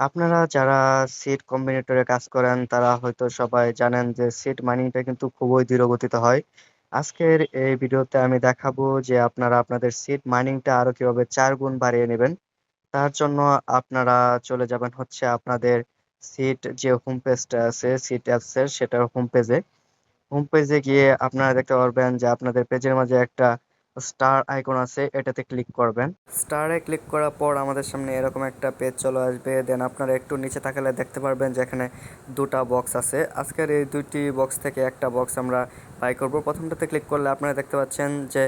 আপনারা যারা সিড কম্বিনেটরে কাজ করেন, তারা হয়তো সবাই জানেন যে সিড মাইনিংটা কিন্তু খুবই ধীরগতিতে হয়। আজকের এই ভিডিওতে আমি দেখাবো যে আপনারা আপনাদের সিড মাইনিংটা আরও কীভাবে চার গুণ বাড়িয়ে নেবেন। তার জন্য আপনারা চলে যাবেন হচ্ছে আপনাদের সিট যে হোম পেজটা আছে সিট অ্যাপসের সেটার হোম পেজে হোম পেজে গিয়ে আপনারা দেখতে পারবেন যে আপনাদের পেজের মাঝে একটা স্টার আইকন আছে, এটাতে ক্লিক করবেন। স্টারে ক্লিক করার পর আমাদের সামনে এরকম একটা পেজ চলে আসবে। দেন আপনারা একটু নিচে তাকালে দেখতে পারবেন যে এখানে দুটা বক্স আছে। আজকের এই দুইটি বক্স থেকে একটা বক্স আমরা বাই করব। প্রথমটাতে ক্লিক করলে আপনারা দেখতে পাচ্ছেন যে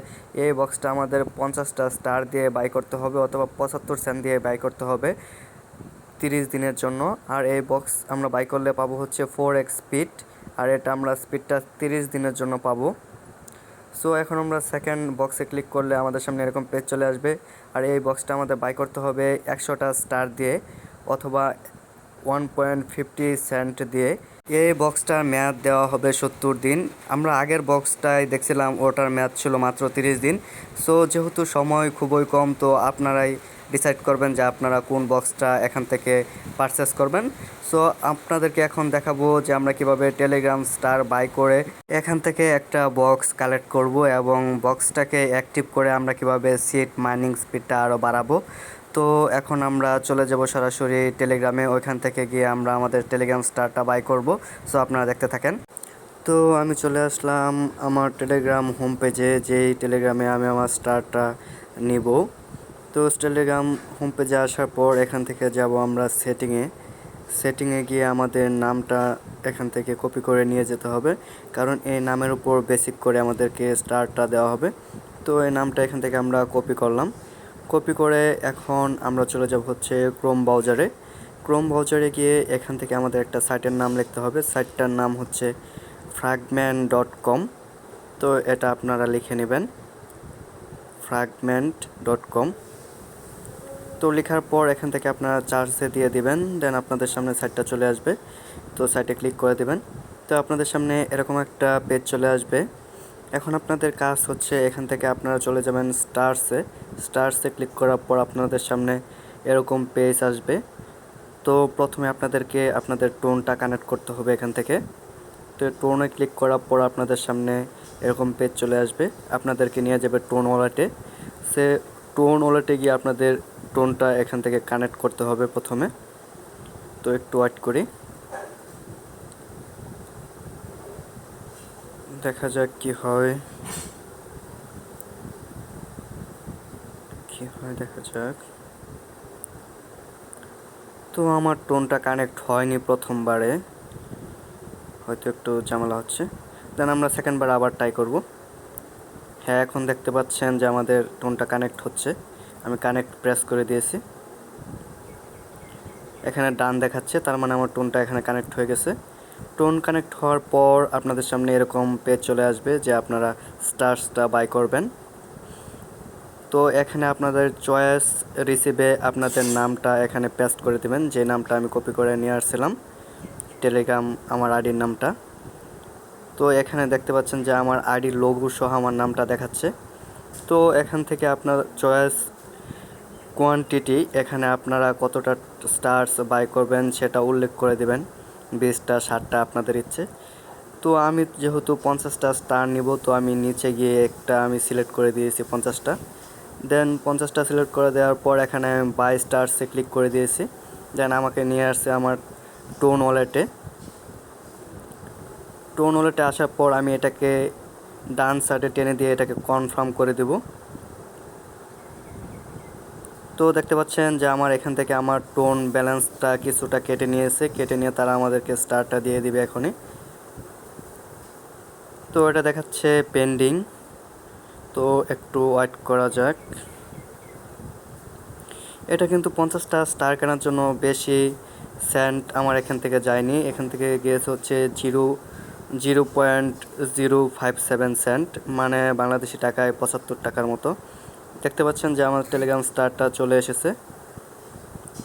এই বক্সটা আমাদের পঞ্চাশটা স্টার দিয়ে বাই করতে হবে অথবা পঁচাত্তর সেন্ট দিয়ে বাই করতে হবে তিরিশ দিনের জন্য। আর এই বক্স আমরা বাই করলে পাবো হচ্ছে ফোর এক্স স্পিড আর এটা আমরা স্পিডটা তিরিশ দিনের জন্য পাবো। সো এখন আমরা সেকেন্ড বক্সে ক্লিক করলে আমাদের সামনে এরকম পেজ চলে আসবে। আর এই বক্সটা আমাদের বাই করতে হবে একশোটা স্টার দিয়ে অথবা ওয়ান পয়েন্ট ফিফটি সেন্ট দিয়ে। এই বক্সটার মেয়াদ দেওয়া হবে সত্তর দিন। আমরা আগের বক্সটায় দেখছিলাম ওটার মেয়াদ ছিল মাত্র তিরিশ দিন। সো যেহেতু সময় খুবই কম, তো আপনারাই ডিসাইড করবেন যে আপনারা কোন বক্সটা এখান থেকে পারচেস করবেন। সো আপনাদেরকে এখন দেখাবো যে আমরা কীভাবে টেলিগ্রাম স্টার বাই করে এখান থেকে একটা বক্স কালেক্ট করব এবং বক্সটাকে অ্যাক্টিভ করে আমরা কীভাবে সিট মাইনিং স্পিডটা আরও বাড়াবো। তো এখন আমরা চলে যাব সরাসরি টেলিগ্রামে ওইখান থেকে গিয়ে আমরা আমাদের টেলিগ্রাম স্টারটা বাই করব। সো আপনারা দেখতে থাকেন। তো আমি চলে আসলাম আমার টেলিগ্রাম হোম পেজে যেই টেলিগ্রামে আমি আমার স্টারটা নিব। তো টেলিগ্রাম হোম পেজে আসার পর এখান থেকে যাব আমরা সেটিংয়ে সেটিংয়ে গিয়ে আমাদের নামটা এখান থেকে কপি করে নিয়ে যেতে হবে। কারণ এই নামের উপর বেসিক করে আমাদেরকে স্টারটা দেওয়া হবে। তো এই নামটা এখান থেকে আমরা কপি করলাম। কপি করে এখন আমরা চলে যাব হচ্ছে ক্রোম ব্রাউজারে ক্রোম ব্রাউজারে গিয়ে এখান থেকে আমাদের একটা সাইটের নাম লিখতে হবে। সাইটটার নাম হচ্ছে ফ্রাগম্যান ডট কম তো এটা আপনারা লিখে নেবেন ফ্রাগমেন্ট ডট কম তো লেখার পর এখান থেকে আপনারা চার্জে দিয়ে দিবেন দেন আপনাদের সামনে সাইটটা চলে আসবে। তো সাইটে ক্লিক করে দিবেন। তো আপনাদের সামনে এরকম একটা পেজ চলে আসবে। এখন আপনাদের কাজ হচ্ছে এখান থেকে আপনারা চলে যাবেন স্টারসে স্টারসে ক্লিক করার পর আপনাদের সামনে এরকম পেজ আসবে। তো প্রথমে আপনাদেরকে আপনাদের টোনটা কানেক্ট করতে হবে এখান থেকে। তো টোনে ক্লিক করার পর আপনাদের সামনে এরকম পেজ চলে আসবে। আপনাদেরকে নিয়ে যাবে টোন ওয়ালেটে সে টোন ওয়ালেটে গিয়ে আপনাদের টোনটা এখান থেকে কানেক্ট করতে হবে প্রথমে। তো একটু ওয়েট করি। দেখা যাক কি হয়। কি হয় দেখা যাক। তো আমার টোনটা কানেক্ট হয়নি প্রথমবারে। হয়তো একটু ঝামেলা হচ্ছে। দেন আমরা সেকেন্ডবার আবার ট্রাই করব। হ্যাঁ এখন দেখতে পাচ্ছেন যে আমাদের টোনটা কানেক্ট হচ্ছে। আমি কানেক্ট প্রেস করে দিয়েছি। এখানে ডান দেখাচ্ছে, তার মানে আমার টোনটা এখানে কানেক্ট হয়ে গেছে। টোন কানেক্ট হওয়ার পর আপনাদের সামনে এরকম পেজ চলে আসবে যে আপনারা স্টার্সটা বাই করবেন। তো এখানে আপনাদের চয়েস রিসিভে আপনাদের নামটা এখানে পেস্ট করে দেবেন। যে নামটা আমি কপি করে নিয়ে আসছিলাম টেলিগ্রাম আমার আইডির নামটা। তো এখানে দেখতে পাচ্ছেন যে আমার আইডির লঘু সহ আমার নামটা দেখাচ্ছে। তো এখান থেকে আপনার চয়েস কোয়ান্টিটি এখানে আপনারা কতটা স্টার্স বাই করবেন সেটা উল্লেখ করে দেবেন। বিশটা ষাটটা আপনাদের ইচ্ছে। তো আমি যেহেতু পঞ্চাশটা স্টার নিব, তো আমি নিচে গিয়ে একটা আমি সিলেক্ট করে দিয়েছি পঞ্চাশটা। দেন পঞ্চাশটা সিলেক্ট করে দেওয়ার পর এখানে আমি বাই স্টার্সে ক্লিক করে দিয়েছি। দেন আমাকে নিয়ে আসছে আমার টোন ওয়ালেটে টোন ওয়ালেটে আসার পর আমি এটাকে ডান সাইডে টেনে দিয়ে এটাকে কনফার্ম করে দেব। তো দেখতে পাচ্ছেন যে আমার এখান থেকে আমার টোন ব্যালেন্সটা কিছুটা কেটে নিয়েছে, কেটে নিয়ে তারা আমাদেরকে স্টারটা দিয়ে দিবে এখনই। তো এটা দেখাচ্ছে পেন্ডিং। তো একটু ওয়েট করা যাক। এটা কিন্তু পঞ্চাশটা স্টার কেনার জন্য বেশি সেন্ট আমার এখান থেকে যায়নি। এখান থেকে গিয়েছে হচ্ছে zero zero point zero five seven cent মানে বাংলাদেশি টাকায় পঁচাত্তর টাকার মতো। দেখতে পাচ্ছেন যে আমার টেলিগ্রাম স্টারটা চলে এসেছে।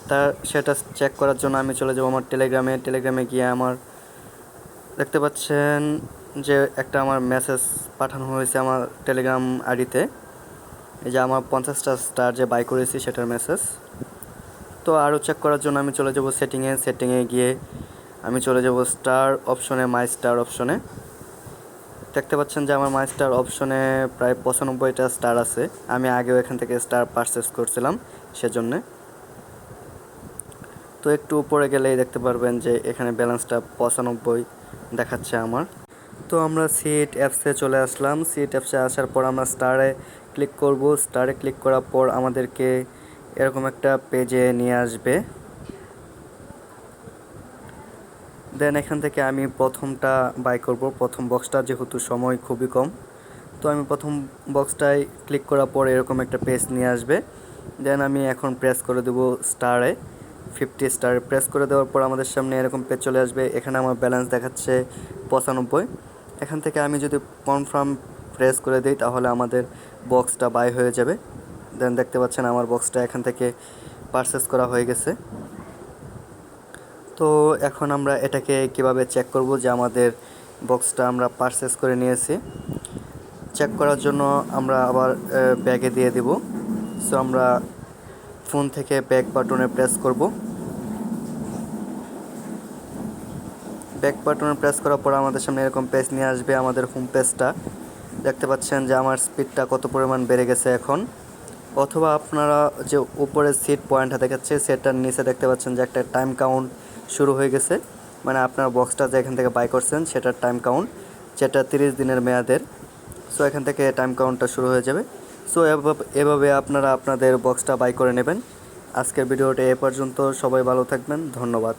তা সেটা চেক করার জন্য আমি চলে যাব আমার টেলিগ্রামে টেলিগ্রামে গিয়ে আমার দেখতে পাচ্ছেন যে একটা আমার মেসেজ পাঠানো হয়েছে আমার টেলিগ্রাম আইডিতে। এই যে আমার পঞ্চাশটা স্টার যে বাই করেছি সেটার মেসেজ তো আরও চেক করার জন্য আমি চলে যাব সেটিংয়ে সেটিংয়ে গিয়ে আমি চলে যাব স্টার অপশনে মাই স্টার অপশনে দেখতে পাচ্ছেন যে আমার মাই স্টার অপশনে প্রায় পঁচানব্বইটা স্টার আছে। আমি আগেও এখান থেকে স্টার পারচেস করছিলাম, সেজন্যে। তো একটু উপরে গেলেই দেখতে পারবেন যে এখানে ব্যালেন্সটা পঁচানব্বই দেখাচ্ছে আমার। তো আমরা সিট অ্যাপসে চলে আসলাম। সিট অ্যাপসে আসার পর আমরা স্টারে ক্লিক করব। স্টারে ক্লিক করার পর আমাদেরকে এরকম একটা পেজে নিয়ে আসবে। দেন এখান থেকে আমি প্রথমটা বাই করব। প্রথম বক্সটা যেহেতু সময় খুবই কম, তো আমি প্রথম বক্সটায় ক্লিক করার পর এরকম একটা পেজ নিয়ে আসবে। দেন আমি এখন প্রেস করে দেবো স্টারে ফিফটি স্টার প্রেস করে দেওয়ার পর আমাদের সামনে এরকম পেজ চলে আসবে। এখানে আমার ব্যালেন্স দেখাচ্ছে পঁচানব্বই। এখান থেকে আমি যদি কনফার্ম প্রেস করে দিই, তাহলে আমাদের বক্সটা বাই হয়ে যাবে। দেন দেখতে পাচ্ছেন আমার বক্সটা এখান থেকে পারচেস করা হয়ে গেছে। তো এখন আমরা এটাকে কীভাবে চেক করব যে আমাদের বক্সটা আমরা পারচেস করে নিয়েছি। চেক করার জন্য আমরা আবার ব্যাগে দিয়ে দিব। সো আমরা ফোন থেকে ব্যাক বাটনে প্রেস করব। ব্যাক বাটনে প্রেস করার পর আমাদের সামনে এরকম পেজ নিয়ে আসবে আমাদের হোম পেজটা দেখতে পাচ্ছেন যে আমার স্পিডটা কত পরিমাণ বেড়ে গেছে এখন। অথবা আপনারা যে উপরে সিট পয়েন্টটা দেখাচ্ছে সেটার নিচে দেখতে পাচ্ছেন যে একটা টাইম কাউন্ট শুরু হয়ে গেছে। মানে আপনার বক্সটা যে এখান থেকে বাই করছেন, সেটার টাইম কাউন্ট যেটা তিরিশ দিনের মেয়াদের। সো এখান থেকে টাইম কাউন্টটা শুরু হয়ে যাবে। সো এভাবে আপনারা আপনাদের বক্সটা বাই করে নেবেন। আজকের ভিডিওটা এ পর্যন্ত। সবাই ভালো থাকবেন। ধন্যবাদ।